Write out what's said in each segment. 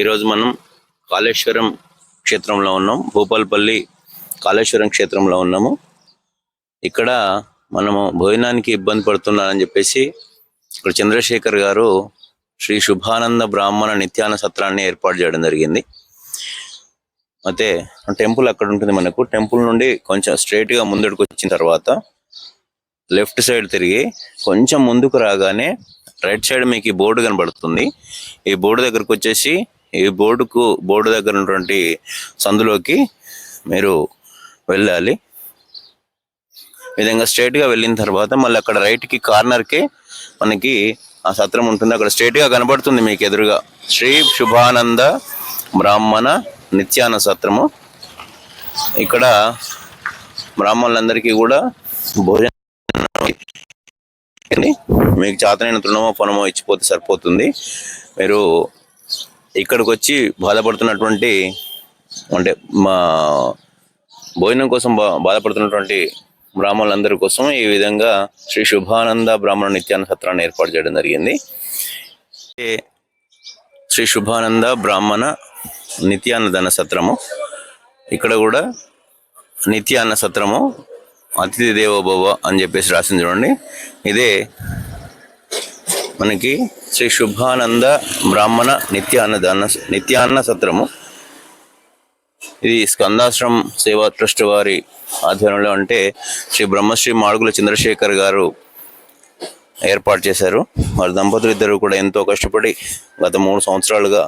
ఈరోజు మనం కాళేశ్వరం క్షేత్రంలో ఉన్నాం. భూపాల్పల్లి కాళేశ్వరం క్షేత్రంలో ఉన్నాము. ఇక్కడ మనము భోజనానికి ఇబ్బంది పడుతున్నానని చెప్పేసి ఇక్కడ చంద్రశేఖర్ గారు శ్రీ శుభానంద బ్రాహ్మణ నిత్యాన సత్రాన్ని ఏర్పాటు చేయడం జరిగింది. అయితే టెంపుల్ అక్కడ ఉంటుంది మనకు. టెంపుల్ నుండి కొంచెం స్ట్రైట్గా ముందుకు వచ్చిన తర్వాత లెఫ్ట్ సైడ్ తిరిగి కొంచెం ముందుకు రాగానే రైట్ సైడ్ మీకు ఈ బోర్డు కనబడుతుంది. ఈ బోర్డు దగ్గరకు వచ్చేసి ఈ బోర్డుకు బోర్డు దగ్గర ఉన్నటువంటి సందులోకి మీరు వెళ్ళాలి. విధంగా స్ట్రైట్గా వెళ్ళిన తర్వాత మళ్ళీ అక్కడ రైట్కి కార్నర్కి మనకి ఆ సత్రం ఉంటుంది. అక్కడ స్ట్రైట్గా కనబడుతుంది మీకు ఎదురుగా. శ్రీ శుభానంద బ్రాహ్మణ నిత్యాన సత్రము. ఇక్కడ బ్రాహ్మణులందరికీ కూడా భోజనం మీకు చేతనైన తృణమో పొనమో ఇచ్చిపోతే సరిపోతుంది. మీరు ఇక్కడికి వచ్చి బాధపడుతున్నటువంటి అంటే మా భోజనం కోసం బా బాధపడుతున్నటువంటి బ్రాహ్మణులందరి కోసం ఈ విధంగా శ్రీ శుభానంద బ్రాహ్మణ నిత్యాన సత్రాన్ని ఏర్పాటు చేయడం జరిగింది. శ్రీ శుభానంద బ్రాహ్మణ నిత్యాన్నదాన సత్రము. ఇక్కడ కూడా నిత్యాన్న సత్రము అతిథి దేవోభవ అని చెప్పేసి రాసింది చూడండి. ఇదే మనకి శ్రీ శుభానంద బ్రాహ్మణ నిత్యాన్నదాన నిత్యాన్న సత్రము. ఇది స్కందాశ్రమం సేవా ట్రస్ట్ వారి ఆధ్వర్యంలో అంటే శ్రీ బ్రహ్మశ్రీ మాడుగుల చంద్రశేఖర్ గారు ఏర్పాటు చేశారు. వారి దంపతులు ఇద్దరు కూడా ఎంతో కష్టపడి గత మూడు సంవత్సరాలుగా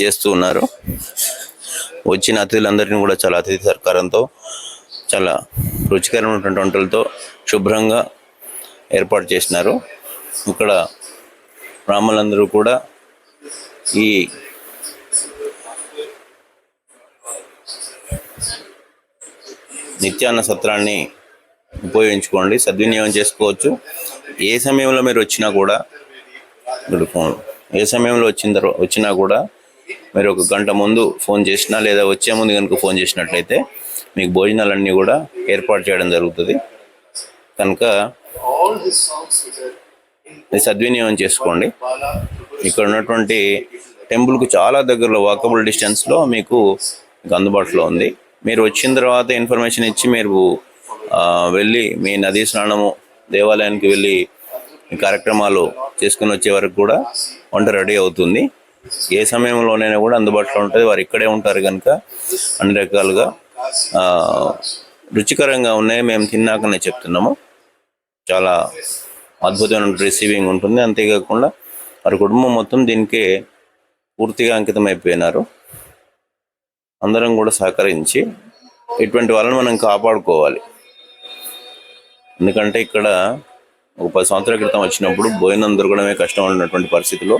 చేస్తూ ఉన్నారు. వచ్చిన అతిథులందరినీ కూడా చాలా అతిథి సత్కారంతో చాలా రుచికరమైనటువంటి వంటలతో శుభ్రంగా ఏర్పాటు చేసినారు ఇక్కడ బ్రాహ్మణులందరూ కూడా ఈ నిత్యాన్న సత్రాన్ని ఉపయోగించుకోండి సద్వినియోగం చేసుకోవచ్చు. ఏ సమయంలో మీరు వచ్చినా కూడా మీరు ఏ సమయంలో వచ్చిన తర్వాత వచ్చినా కూడా మీరు ఒక గంట ముందు ఫోన్ చేసినా లేదా వచ్చే ముందు కనుక ఫోన్ చేసినట్లయితే మీకు భోజనాలన్నీ కూడా ఏర్పాటు చేయడం జరుగుతుంది. కనుక సద్వినియోగం చేసుకోండి. ఇక్కడ ఉన్నటువంటి టెంపుల్కు చాలా దగ్గరలో వాకబుల్ డిస్టెన్స్లో మీకు అందుబాటులో ఉంది. మీరు వచ్చిన తర్వాత ఇన్ఫర్మేషన్ ఇచ్చి మీరు వెళ్ళి మీ నదీ స్నానము దేవాలయానికి వెళ్ళి కార్యక్రమాలు చేసుకుని వచ్చే వరకు కూడా వంట రెడీ అవుతుంది. ఏ సమయంలోనైనా కూడా అందుబాటులో ఉంటుంది. వారు ఇక్కడే ఉంటారు కనుక అన్ని రకాలుగా రుచికరంగా ఉన్నాయి. మేము తిన్నాకనే చెప్తున్నాము. చాలా అద్భుతమైన రిసీవింగ్ ఉంటుంది. అంతేకాకుండా వారి కుటుంబం మొత్తం దీనికి పూర్తిగా అంకితం అయిపోయినారు అందరం కూడా సహకరించి ఇటువంటి వాళ్ళని మనం కాపాడుకోవాలి. ఎందుకంటే ఇక్కడ ఒక పది సంవత్సరాల క్రితం వచ్చినప్పుడు భోజనం దొరకడమే కష్టం ఉన్నటువంటి పరిస్థితిలో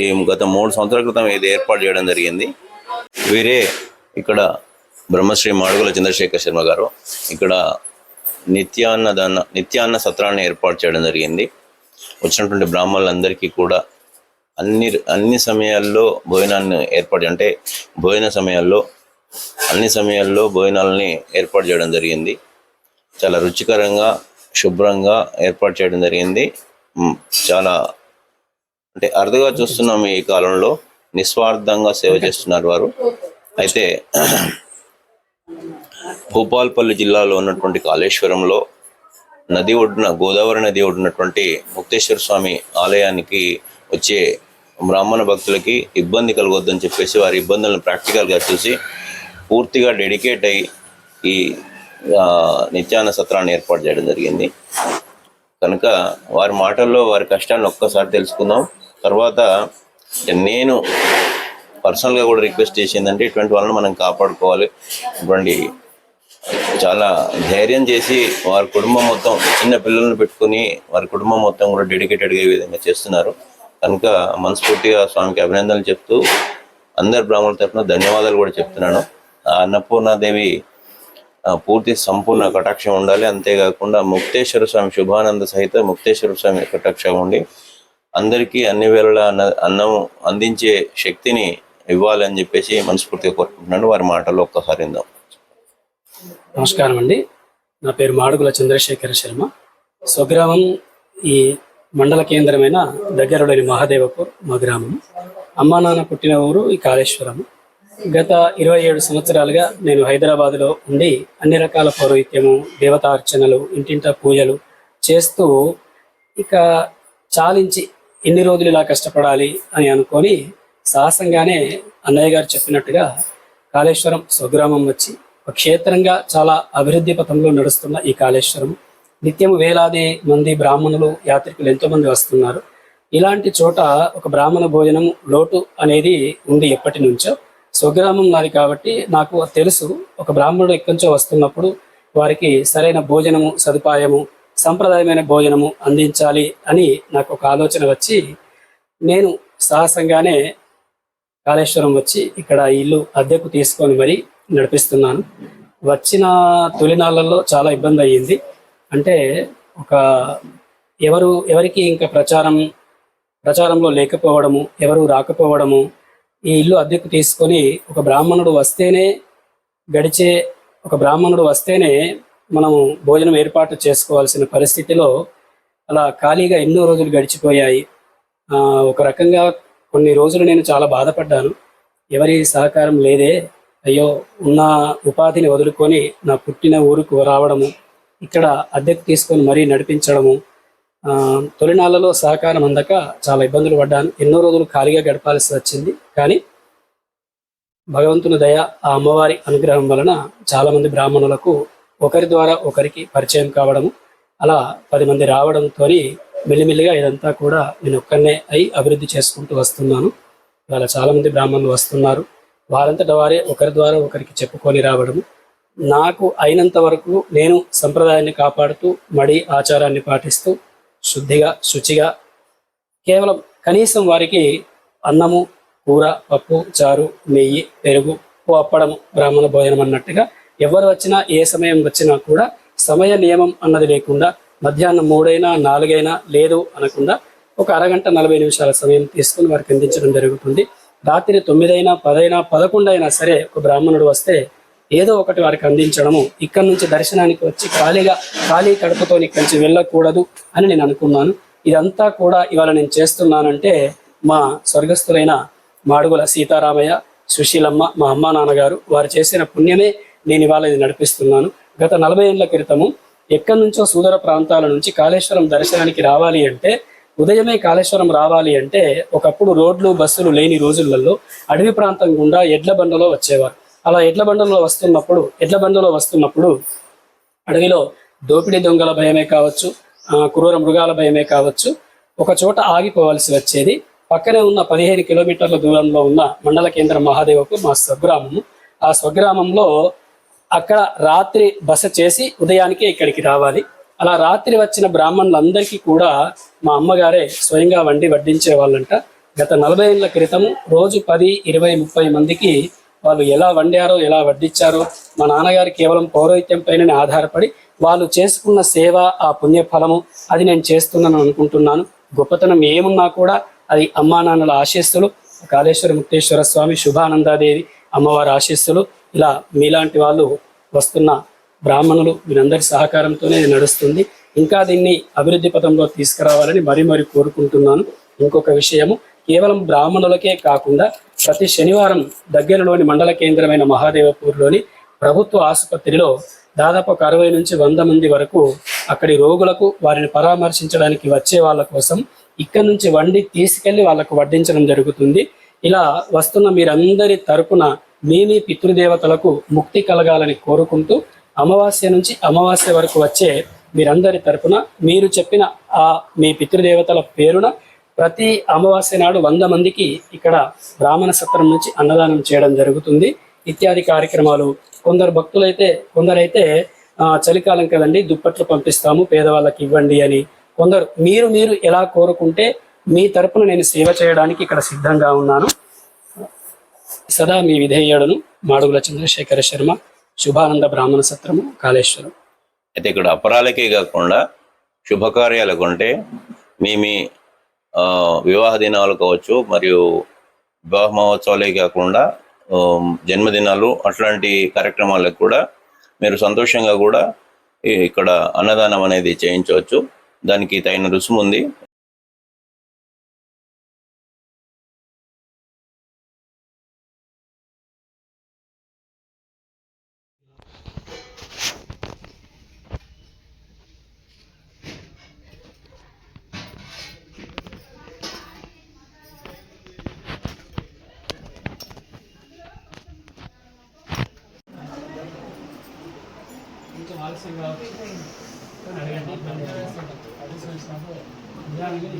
ఈ గత మూడు సంవత్సరాల క్రితం ఇది ఏర్పాటు చేయడం జరిగింది. వీరే ఇక్కడ బ్రహ్మశ్రీ మాడుగుల చంద్రశేఖర్ శర్మ గారు ఇక్కడ నిత్యాన్నదాన నిత్యాన్న సత్రాన్ని ఏర్పాటు చేయడం జరిగింది. వచ్చినటువంటి బ్రాహ్మణులందరికీ కూడా అన్ని అన్ని సమయాల్లో భోజనాన్ని ఏర్పాటు అంటే భోజన సమయాల్లో అన్ని సమయాల్లో భోజనాలని ఏర్పాటు చేయడం జరిగింది. చాలా రుచికరంగా శుభ్రంగా ఏర్పాటు చేయడం జరిగింది. చాలా అంటే అరుదుగా చూస్తున్నాం ఈ కాలంలో. నిస్వార్థంగా సేవ చేస్తున్నారు వారు. అయితే భూపాల్పల్లి జిల్లాలో ఉన్నటువంటి కాళేశ్వరంలో నది ఒడ్డున గోదావరి నది ఒడ్డునటువంటి ముక్తేశ్వర స్వామి ఆలయానికి వచ్చే బ్రాహ్మణ భక్తులకి ఇబ్బంది కలగొద్దని చెప్పేసి వారి ఇబ్బందులను ప్రాక్టికల్గా చూసి పూర్తిగా డెడికేట్ అయ్యి ఈ నిత్యాన సత్రాన్ని ఏర్పాటు చేయడం జరిగింది. కనుక వారి మాటల్లో వారి కష్టాన్ని ఒక్కసారి తెలుసుకుందాం. తర్వాత నేను పర్సనల్గా కూడా రిక్వెస్ట్ చేసిందంటే ఇటువంటి వాళ్ళని మనం కాపాడుకోవాలి. ఇటువంటి చాలా ధైర్యం చేసి వారి కుటుంబం మొత్తం చిన్న పిల్లలను పెట్టుకుని వారి కుటుంబం మొత్తం కూడా డెడికేటెడ్గా ఈ విధంగా చేస్తున్నారు. కనుక మనస్ఫూర్తిగా స్వామికి అభినందనలు చెప్తూ అందరి బ్రాహ్మణుల తరఫున ధన్యవాదాలు కూడా చెప్తున్నాను. ఆ అన్నపూర్ణాదేవి పూర్తి సంపూర్ణ కటాక్షం ఉండాలి. అంతేకాకుండా ముక్తేశ్వర స్వామి శుభానంద సహిత ముక్తేశ్వర స్వామి కటాక్షం ఉండి అందరికీ అన్ని వేళలా అన్న అన్నం అందించే శక్తిని ఇవ్వాలని చెప్పేసి మనస్ఫూర్తిగా కోరుకుంటున్నాను. వారి మాటలు ఒక్కసారి విందాం. నమస్కారం అండి. నా పేరు మాడుగుల చంద్రశేఖర శర్మ. స్వగ్రామం ఈ మండల కేంద్రమైన దగ్గరలోని మహాదేవపూర్ మా గ్రామం. అమ్మా నాన్న పుట్టిన ఊరు ఈ కాళేశ్వరం. గత ఇరవై ఏడు సంవత్సరాలుగా నేను హైదరాబాద్లో ఉండి అన్ని రకాల పౌరోహిత్యము దేవతార్చనలు ఇంటింటా పూజలు చేస్తూ ఇక చాలించి ఎన్ని రోజులు ఇలా కష్టపడాలి అని అనుకొని సాహసంగానే అన్నయ్య గారు చెప్పినట్టుగా కాళేశ్వరం స్వగ్రామం వచ్చి క్షేత్రంగా చాలా అభివృద్ధి పథంలో నడుస్తున్న ఈ కాళేశ్వరం. నిత్యం వేలాది మంది బ్రాహ్మణులు యాత్రికులు ఎంతో మంది వస్తున్నారు. ఇలాంటి చోట ఒక బ్రాహ్మణ భోజనం లోటు అనేది ఉంది ఎప్పటి నుంచో. స్వగ్రామం నాది కాబట్టి నాకు తెలుసు. ఒక బ్రాహ్మణుడు ఎక్కడి నుంచో వస్తున్నప్పుడు వారికి సరైన భోజనము సదుపాయము సంప్రదాయమైన భోజనము అందించాలి అని నాకు ఒక ఆలోచన వచ్చి నేను సాహసంగానే కాళేశ్వరం వచ్చి ఇక్కడ ఇల్లు అద్దెకు తీసుకొని మరి నడిపిస్తున్నాను. వచ్చిన తొలినాళ్ళల్లో చాలా ఇబ్బంది అయ్యింది అంటే ఒక ఎవరు ఎవరికి ఇంకా ప్రచారం ప్రచారంలో లేకపోవడము ఎవరు రాకపోవడము ఈ ఇల్లు అద్దెకు తీసుకొని ఒక బ్రాహ్మణుడు వస్తేనే గడిచే ఒక బ్రాహ్మణుడు వస్తేనే మనము భోజనం ఏర్పాటు చేసుకోవాల్సిన పరిస్థితిలో అలా ఖాళీగా ఎన్నో రోజులు గడిచిపోయాయి. ఒక రకంగా కొన్ని రోజులు నేను చాలా బాధపడ్డాను. ఎవరి సహకారం లేదే. అయ్యో ఉన్న ఉపాధిని వదులుకొని నా పుట్టిన ఊరుకు రావడము ఇక్కడ అద్దెకు తీసుకొని మరీ నడిపించడము తొలినాళ్ళలో సహకారం అందక చాలా ఇబ్బందులు పడ్డాను. ఎన్నో రోజులు ఖాళీగా గడపాల్సి వచ్చింది. కానీ భగవంతుని దయ ఆ అమ్మవారి అనుగ్రహం వలన చాలా మంది బ్రాహ్మణులకు ఒకరి ద్వారా ఒకరికి పరిచయం కావడము అలా పది మంది రావడంతో మెల్లిమెల్లిగా ఇదంతా కూడా నేను ఒక్కనే అయి అభివృద్ధి చేసుకుంటూ వస్తున్నాను. ఇవాళ చాలామంది బ్రాహ్మణులు వస్తున్నారు. వారంతట వారే ఒకరి ద్వారా ఒకరికి చెప్పుకొని రావడం నాకు అయినంత వరకు నేను సంప్రదాయాన్ని కాపాడుతూ మడి ఆచారాన్ని పాటిస్తూ శుద్ధిగా శుచిగా కేవలం కనీసం వారికి అన్నము కూర పప్పు చారు నెయ్యి పెరుగు అప్పడము బ్రాహ్మణ భోజనం అన్నట్టుగా ఎవరు వచ్చినా ఏ సమయం వచ్చినా కూడా సమయ నియమం అన్నది లేకుండా మధ్యాహ్నం మూడైనా నాలుగైనా లేదు అనకుండా ఒక అరగంట నలభై నిమిషాల సమయం తీసుకుని వారికి అందించడం జరుగుతుంది. రాత్రి తొమ్మిదైనా పదైనా పదకొండైనా సరే ఒక బ్రాహ్మణుడు వస్తే ఏదో ఒకటి వారికి అందించడము. ఇక్కడ నుంచి దర్శనానికి వచ్చి ఖాళీగా ఖాళీ కడుపుతో ఇక్కడి నుంచి వెళ్ళకూడదు అని నేను అనుకున్నాను. ఇదంతా కూడా ఇవాళ నేను చేస్తున్నానంటే మా స్వర్గస్థులైన మాడుగుల సీతారామయ్య సుశీలమ్మ మా అమ్మ నాన్నగారు వారు చేసిన పుణ్యమే నేను ఇవాళ ఇది నడిపిస్తున్నాను. గత నలభై ఏళ్ళ క్రితము ఎక్కడి నుంచో సూదర ప్రాంతాల నుంచి కాళేశ్వరం దర్శనానికి రావాలి అంటే ఉదయమే కాళేశ్వరం రావాలి అంటే ఒకప్పుడు రోడ్లు బస్సులు లేని రోజులలో అడవి ప్రాంతం గుండా ఎడ్ల బండలో వచ్చేవారు. అలా ఎడ్ల బండలో వస్తున్నప్పుడు ఎడ్ల బండలో వస్తున్నప్పుడు అడవిలో దోపిడీ దొంగల భయమే కావచ్చు క్రూర మృగాల భయమే కావచ్చు ఒక చోట ఆగిపోవాల్సి వచ్చేది. పక్కనే ఉన్న పదిహేను కిలోమీటర్ల దూరంలో ఉన్న మండల కేంద్రం మహాదేవకు మా స్వగ్రామము. ఆ స్వగ్రామంలో అక్కడ రాత్రి బస చేసి ఉదయానికే ఇక్కడికి రావాలి. అలా రాత్రి వచ్చిన బ్రాహ్మణులందరికీ కూడా మా అమ్మగారే స్వయంగా వండి వడ్డించే వాళ్ళంట. గత నలభై ఏళ్ళ క్రితం రోజు పది ఇరవై ముప్పై మందికి వాళ్ళు ఎలా వండారో ఎలా వడ్డించారో మా నాన్నగారు కేవలం పౌరోహిత్యం పైననే ఆధారపడి వాళ్ళు చేసుకున్న సేవ ఆ పుణ్యఫలము అది నేను చేస్తున్నాను అనుకుంటున్నాను. గొప్పతనం ఏమున్నా కూడా అది అమ్మా నాన్నల ఆశీస్సులు కాళేశ్వర ముక్తేశ్వర స్వామి శుభానందాదేవి అమ్మవారి ఆశీస్సులు. ఇలా మీలాంటి వాళ్ళు వస్తున్న బ్రాహ్మణులు వీరందరి సహకారంతోనే నడుస్తుంది. ఇంకా దీన్ని అభివృద్ధి పథంలో తీసుకురావాలని మరీ మరీ కోరుకుంటున్నాను. ఇంకొక విషయము కేవలం బ్రాహ్మణులకే కాకుండా ప్రతి శనివారం దగ్గరలోని మండల కేంద్రమైన మహాదేవపూర్లోని ప్రభుత్వ ఆసుపత్రిలో దాదాపు ఒక అరవై నుంచి వంద మంది వరకు అక్కడి రోగులకు వారిని పరామర్శించడానికి వచ్చే వాళ్ళ కోసం ఇక్కడ నుంచి వండి తీసుకెళ్ళి వాళ్ళకు వడ్డించడం జరుగుతుంది. ఇలా వస్తున్న మీరందరి తరపున మీ మీ పితృదేవతలకు ముక్తి కలగాలని కోరుకుంటూ అమావాస్య నుంచి అమావాస్య వరకు వచ్చే మీరందరి తరపున మీరు చెప్పిన ఆ మీ పితృదేవతల పేరున ప్రతి అమావాస్య నాడు వంద మందికి ఇక్కడ బ్రాహ్మణ సత్రం నుంచి అన్నదానం చేయడం జరుగుతుంది. ఇత్యాది కార్యక్రమాలు కొందరు భక్తులైతే కొందరైతే చలికాలం కదండి దుప్పట్లు పంపిస్తాము పేదవాళ్ళకి ఇవ్వండి అని. కొందరు మీరు మీరు ఎలా కోరుకుంటే మీ తరపున నేను సేవ చేయడానికి ఇక్కడ సిద్ధంగా ఉన్నాను. సదా మీ విధేయుడను మాడుగుల చంద్రశేఖర శర్మ. శుభానంద బ్రాహ్మణ సత్రము కాళేశ్వరం. అయితే ఇక్కడ అపరాలకే కాకుండా శుభకార్యాలకు అంటే మీ మీ వివాహ దినాలు కావచ్చు మరియు వివాహ మహోత్సవాలే కాకుండా జన్మదినాలు అట్లాంటి కార్యక్రమాలకు కూడా మీరు సంతోషంగా కూడా ఇక్కడ అన్నదానం అనేది చేయించవచ్చు. దానికి తగిన రుసుము ఉంది ఆలస్యం కావచ్చు కానీ అడగండి ఇబ్బంది లేదు. నిజానికి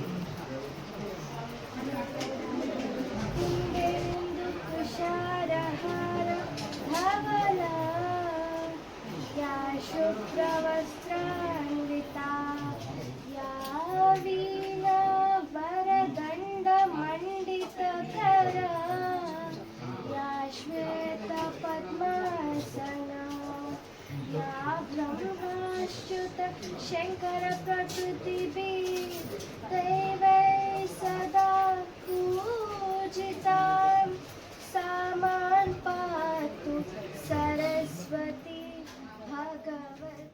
ब्रह्माच्युत शङ्कर प्रकृतिभि देवै सदा पूजितां सामान् पातु सरस्वती भगवती